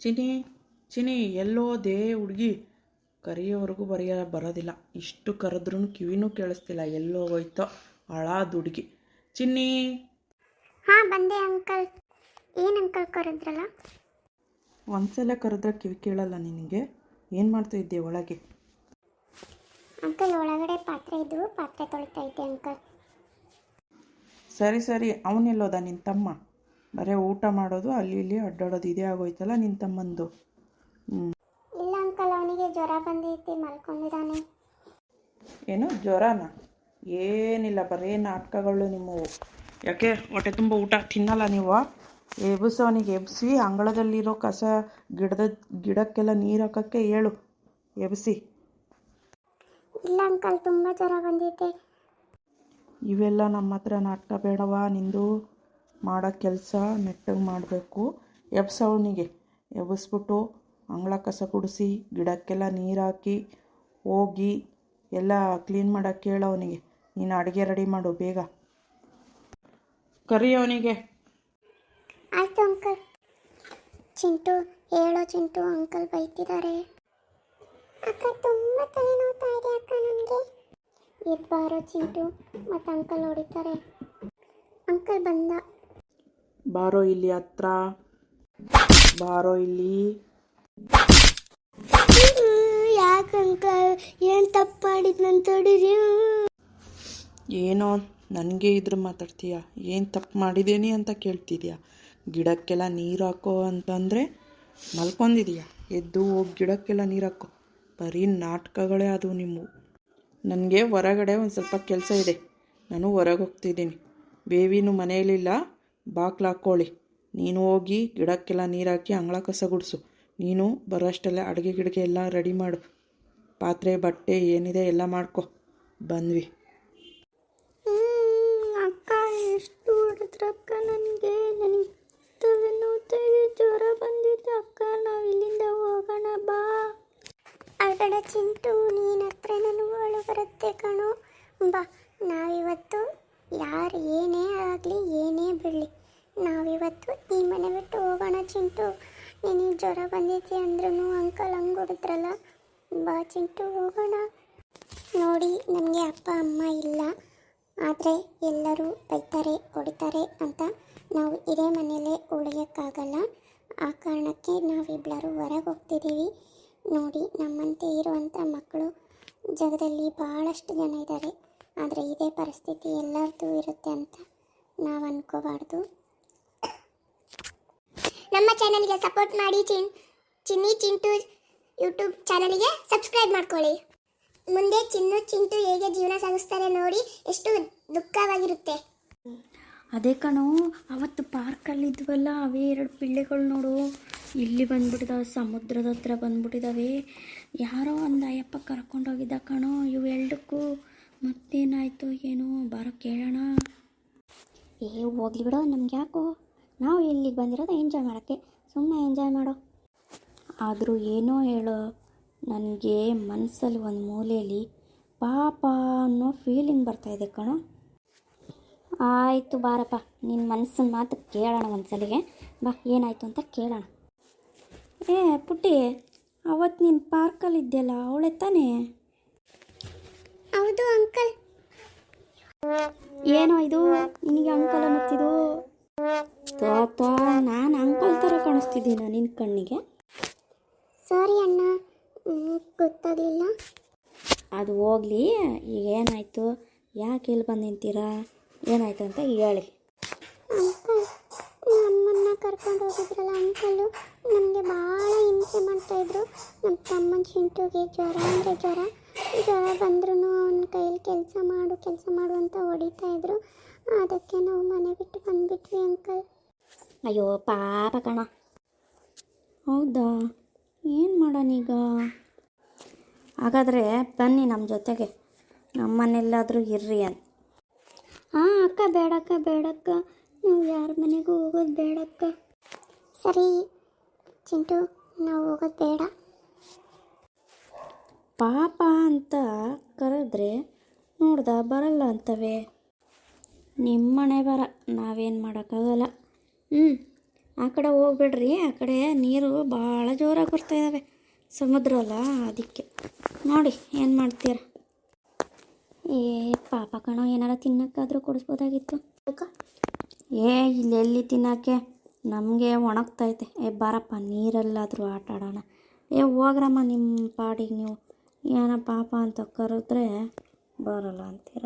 ಚಿನಿ ಚಿನಿ ಎಲ್ಲೋದೆ ಹುಡುಗಿ. ಕರೆಯೋವರೆಗೂ ಬರೆಯ ಬರೋದಿಲ್ಲ. ಇಷ್ಟು ಕರೆದ್ರೂ ಕಿವಿನೂ ಕೇಳಿಸ್ತಿಲ್ಲ. ಎಲ್ಲೋ ಹೋಯ್ತೋ ಹಳಾದ ಹುಡುಗಿ ಚಿನ್ನಿ! ಹಾಂ ಬಂದೆ ಅಂಕಲ್. ಏನು ಅಂಕಲ್ ಕರೆದ್ರಲ್ಲ? ಒಂದ್ಸಲ ಕರೆದ್ರೆ ಕಿವಿ ಕೇಳಲ್ಲ ನಿನಗೆ. ಏನು ಮಾಡ್ತಾ ಇದ್ದೆ ಒಳಗೆ? ಅಂಕಲ್ ಒಳಗಡೆ ಪಾತ್ರೆ ಇದ್ದು ಪಾತ್ರೆ ತೊಳಿತಾ ಇದ್ದೆ ಅಂಕಲ್. ಸರಿ ಸರಿ. ಅವನೆಲ್ಲೋದ ನಿನ್ನ ತಮ್ಮ? ಬರೀ ಊಟ ಮಾಡೋದು ಅಲ್ಲಿ ಇಲ್ಲಿ ಅಡ್ಡಾಡೋದು ಇದೇ ಆಗೋಯ್ತಲ್ಲ ನಿನ್ನ ತಮ್ಮಂದು? ಹ್ಞೂ ಇಲ್ಲ ಅಂಕಲ್ ಅವನಿಗೆ ಜ್ವರ ಬಂದೈತಿ ಮಲ್ಕೊಂಡಿದ್ದಾನೆ. ಏನು ಜ್ವರನ? ಏನಿಲ್ಲ ಬರೀ ನಾಟಕಗಳು ನಿಮ್ಮವು. ಯಾಕೆ ಹೊಟ್ಟೆ ತುಂಬ ಊಟ ತಿನ್ನಲ್ಲ ನೀವು? ಎಬ್ಬಿಸು ಅವನಿಗೆ ಎಬ್ಬಿಸಿ ಅಂಗಳದಲ್ಲಿರೋ ಕಸ ಗಿಡದ ಗಿಡಕ್ಕೆಲ್ಲ ನೀರು ಹಾಕೋಕ್ಕೆ ಹೇಳು. ಎಬ್ಬಿಸಿ. ಇಲ್ಲ ಅಂಕಲ್ ತುಂಬ ಜ್ವರ ಬಂದೈತೆ. ಇವೆಲ್ಲ ನಮ್ಮ ಹತ್ರ ನಾಟಕ ಬೇಡವಾ ನಿಂದು? ಮಾಡೋ ಕೆಲಸ ನೆಟ್ಟಗೆ ಮಾಡಬೇಕು. ಎಬ್ಸವನಿಗೆ ಎಬ್ಬಿಸ್ಬಿಟ್ಟು ಅಂಗಳ ಕಸ ಕುಡಿಸಿ, ಗಿಡಕ್ಕೆಲ್ಲ ನೀರು ಹಾಕಿ ಹೋಗಿ ಎಲ್ಲ ಕ್ಲೀನ್ ಮಾಡೋಕ್ಕೆ ಹೇಳು ಅವನಿಗೆ. ನೀನು ಅಡುಗೆ ರೆಡಿ ಮಾಡು ಬೇಗ. ಕರಿ ಅವನಿಗೆ. ಆಯಿತು ಅಂಕಲ್. ಚಿಂಟು, ಹೇಳೋ ಚಿಂಟು ಅಂಕಲ್ ಬೈತಿದ್ದಾರೆ ಅಕ್ಕ, ತುಂಬ ತಲೆನೋವ್ತಾ ಇದೆ ಅಕ್ಕ ನನಗೆ. ಚಿಂಟು ಮತ್ತು ಅಂಕಲ್ ಹೊಡಿತಾರೆ. ಅಂಕಲ್ ಬಂದ. ಬಾರೋ ಇಲ್ಲಿ ಹತ್ರ. ಬಾರೋ ಇಲ್ಲಿ. ಏನ್ ಏನು ತಪ್ಪು ಹೊಡೀರಿ ಏನೋ ನನಗೆ ಇದ್ರ ಮಾತಾಡ್ತೀಯ? ಏನು ತಪ್ಪು ಮಾಡಿದ್ದೀನಿ ಅಂತ ಕೇಳ್ತಿದ್ಯಾ? ಗಿಡಕ್ಕೆಲ್ಲ ನೀರು ಹಾಕೋ ಅಂತಂದರೆ ಮಲ್ಕೊಂಡಿದೀಯ? ಎದ್ದು ಹೋಗಿ ಗಿಡಕ್ಕೆಲ್ಲ ನೀರು ಹಾಕೋ. ಬರೀ ನಾಟಕಗಳೇ ಅದು ನಿಮ್ಮ. ನನಗೆ ಹೊರಗಡೆ ಒಂದು ಸ್ವಲ್ಪ ಕೆಲಸ ಇದೆ. ನಾನು ಹೊರಗೆ ಹೋಗ್ತಿದ್ದೀನಿ. ಬೇವಿನೂ ಮನೆಯಲ್ಲಿಲ್ಲ. ಬಾಗ್ಲು ಹಾಕ್ಕೊಳ್ಳಿ ನೀನು ಹೋಗಿ ಗಿಡಕ್ಕೆಲ್ಲ ನೀರು ಹಾಕಿ ಅಂಗಳ ಕಸ ಗುಡಿಸು. ನೀನು ಬರೋಷ್ಟೆಲ್ಲ ಅಡುಗೆ ಗಿಡಗೆ ಎಲ್ಲ ರೆಡಿ ಮಾಡು. ಪಾತ್ರೆ, ಬಟ್ಟೆ ಏನಿದೆ ಎಲ್ಲ ಮಾಡ್ಕೊ. ಬಂದ್ವಿ. ಅಕ್ಕ, ಎಷ್ಟು ಹೊಡೆದ್ರಕ್ಕ ನನಗೆ ನನಗೆ? ತಲೆನೋವ್ತಾ ಇದೆ ಜ್ವರ ಬಂದಿತ್ತು ಅಕ್ಕ. ನಾವು ಇಲ್ಲಿಂದ ಹೋಗೋಣ, ಬಾ. ಅಗಡ ಚಿಂಟು, ನೀನ ಹತ್ರ ನನಗೆ ಬರುತ್ತೆ ಕಣು. ಬಾ, ನಾವಿವತ್ತು ಯಾರು ಏನೇ ಆಗಲಿ ಏನೇ ಬಿಡಲಿ. ನಾವಿವತ್ತು ಈ ಮನೆ ಬಿಟ್ಟು ಹೋಗೋಣ ಚಿಂಟು. ನಿನಗೆ ಜ್ವರ ಬಂದೈತಿ ಅಂದ್ರೂ ಅಂಕಲ್ ಹಂಗೆ ಬಾ ಚಿಂಟು, ಹೋಗೋಣ. ನೋಡಿ ನಮಗೆ ಅಪ್ಪ, ಅಮ್ಮ ಇಲ್ಲ. ಆದರೆ ಎಲ್ಲರೂ ಬೈತಾರೆ, ಹೊಡಿತಾರೆ ಅಂತ ನಾವು ಇದೇ ಮನೆಯಲ್ಲೇ ಉಳಿಯೋಕ್ಕಾಗಲ್ಲ. ಆ ಕಾರಣಕ್ಕೆ ನಾವಿಬ್ಬರೂ ಹೊರಗೆ ಹೋಗ್ತಿದ್ದೀವಿ. ನೋಡಿ, ನಮ್ಮಂತೆ ಇರುವಂಥ ಮಕ್ಕಳು ಜಗದಲ್ಲಿ ಭಾಳಷ್ಟು ಜನ ಇದ್ದಾರೆ. ಆದರೆ ಇದೇ ಪರಿಸ್ಥಿತಿ ಎಲ್ಲರದ್ದು ಇರುತ್ತೆ ಅಂತ ನಾವು ಅನ್ಕೋಬಾರ್ದು. ನಮ್ಮ ಚಾನಲ್ಗೆ ಸಪೋರ್ಟ್ ಮಾಡಿ ಚಿನ್ ಚಿನ್ನಿ ಚಿಂಟು ಯೂಟ್ಯೂಬ್ ಚಾನಲ್ಗೆ ಸಬ್ಸ್ಕ್ರೈಬ್ ಮಾಡ್ಕೊಳ್ಳಿ. ಮುಂದೆ ಚಿನ್ನು ಚಿಂಟು ಹೇಗೆ ಜೀವನ ಸಾಗಿಸ್ತಾರೆ ನೋಡಿ ಎಷ್ಟು ದುಃಖವಾಗಿರುತ್ತೆ. ಅದೇ ಕಣೋ ಅವತ್ತು ಪಾರ್ಕಲ್ಲಿದ್ವಲ್ಲ ಅವೇ ಎರಡು ಪಿಳ್ಳೆಗಳು ನೋಡು. ಇಲ್ಲಿ ಬಂದ್ಬಿಟ್ಟಿದಾವೆ ಸಮುದ್ರದ ಹತ್ರ ಬಂದ್ಬಿಟ್ಟಿದ್ದಾವೆ ಯಾರೋ ಒಂದು ಅಯ್ಯಪ್ಪ ಕರ್ಕೊಂಡೋಗಿದ್ದ ಕಣೋ ಇವು ಎರಡಕ್ಕೂ ಮತ್ತೇನಾಯಿತು ಏನೋ ಬಾರೋ ಕೇಳೋಣ. ಏ ಹೋಗ್ಲಿ ಬಿಡೋ ನಮ್ಗೆ ಯಾಕೋ? ನಾವು ಇಲ್ಲಿಗೆ ಬಂದಿರೋದು ಎಂಜಾಯ್ ಮಾಡೋಕ್ಕೆ. ಸುಮ್ಮನೆ ಎಂಜಾಯ್ ಮಾಡೋ. ಆದರೂ ಏನೋ ಹೇಳೋ. ನನಗೆ ಮನಸ್ಸಲ್ಲಿ ಒಂದು ಮೂಲೆಯಲ್ಲಿ ಪಾಪ ಅನ್ನೋ ಫೀಲಿಂಗ್ ಬರ್ತಾಯಿದೆ ಕಣ. ಆಯಿತು ಬಾರಪ್ಪ ನಿನ್ನ ಮನಸ್ಸಿನ ಮಾತು ಕೇಳೋಣ ಒಂದ್ಸಲಿಗೆ. ಬಾ ಏನಾಯಿತು ಅಂತ ಕೇಳೋಣ. ಏ ಪುಟ್ಟಿ ಅವತ್ತು ನೀನು ಪಾರ್ಕಲ್ಲಿ ಇದ್ದೆಲ್ಲ ಅವಳೆ ತಾನೇ? ಹೌದು ಅಂಕಲ್. ಏನೋ ಇದು? ನಿನಗೆ ಅಂಕಲ್ ಅನ್ನತ್ತಿದು ತೋ ನಾನು ಅಂಕಲ್ ಥರ ಕಾಣಿಸ್ತಿದ್ದೀನ ನಿನ್ನ ಕಣ್ಣಿಗೆ? ಸಾರಿ ಅಣ್ಣ ಗೊತ್ತಾಗಲಿಲ್ಲ. ಅದು ಹೋಗ್ಲಿ ಈಗ ಏನಾಯಿತು? ಯಾಕೆ ಇಲ್ಲಿ ಬಂದು ನಿಂತೀರಾ? ಏನಾಯಿತು ಅಂತ ಹೇಳಿ. ಅಂಕಲ್ ನಮ್ಮನ್ನ ಕರ್ಕೊಂಡು ಹೋಗಿದ್ರಲ್ಲ ಅಂಕಲು ನಮಗೆ ಭಾಳ ಹಿಂಸೆ ಮಾಡ್ತಾಯಿದ್ರು ನಮ್ಮ ತಮ್ಮನ ಚಿಂಟುಗೆ ಜ್ವರ ಅಂದರೆ ಜ್ವರ. ಜ್ವರ ಬಂದ್ರೂ ಅವನ ಕೈಯಲ್ಲಿ ಕೆಲಸ ಮಾಡು ಕೆಲಸ ಮಾಡು ಅಂತ ಹೊಡಿತಾ ಇದ್ರು. ಅದಕ್ಕೆ ನಾವು ಮನೆ ಬಿಟ್ಟು ಬಂದ್ಬಿಟ್ವಿ ಅಂಕಲ್ ಅಯ್ಯೋ ಪಾಪ ಕಣ. ಹೌದಾ? ಏನು ಮಾಡೋಣೀಗ ಹಾಗಾದರೆ ಬನ್ನಿ ನಮ್ಮ ಜೊತೆಗೆ. ನಮ್ಮನೆಲ್ಲಾದರೂ ಇರ್ರಿ ಅಂತ ಹಾಂ ಅಕ್ಕ ಬೇಡಕ್ಕ ಬೇಡಕ್ಕ. ನಾವು ಯಾರ ಮನೆಗೂ ಹೋಗೋದು ಬೇಡಕ್ಕ. ಸರಿ ಚಿಂಟು ನಾವು ಹೋಗೋದು ಬೇಡ. ಪಾಪ ಅಂತ ಕರೆದ್ರೆ ನೋಡ್ದ ಬರಲ್ಲ ಅಂತವೆ. ನಿಮ್ಮನೆ ಬರ ನಾವೇನು ಮಾಡೋಕ್ಕಾಗಲ್ಲ. ಹ್ಞೂ ಆ ಕಡೆ ಹೋಗ್ಬೇಡ್ರಿ, ಆ ಕಡೆ ನೀರು ಭಾಳ ಜೋರಾಗಿ ಬರ್ತಾ ಇದ್ದಾವೆ ಸಮುದ್ರ ಅಲ್ಲ ಅದಕ್ಕೆ. ನೋಡಿ, ಏನು ಮಾಡ್ತೀರ? ಏ, ಪಾಪ ಕಣೋ, ಏನಾರ ತಿನ್ನೋಕ್ಕಾದರೂ ಕೊಡಿಸ್ಬೋದಾಗಿತ್ತು. ಅಕ್ಕ ಏ ಇಲ್ಲೆಲ್ಲಿ ತಿನ್ನೋಕ್ಕೆ? ನಮಗೆ ಒಣಗ್ತೈತೆ ಏ, ಬಾರಪ್ಪ, ನೀರಲ್ಲಾದರೂ ಆಟ ಆಡೋಣ. ಏ, ಹೋಗ್ರಮ್ಮ ನಿಮ್ಮ ಪಾಡಿಗೆ ನೀವು. ಏನೋ ಪಾಪ ಅಂತ ಕರೆದ್ರೆ ಬರಲ್ಲ ಅಂತೀರ?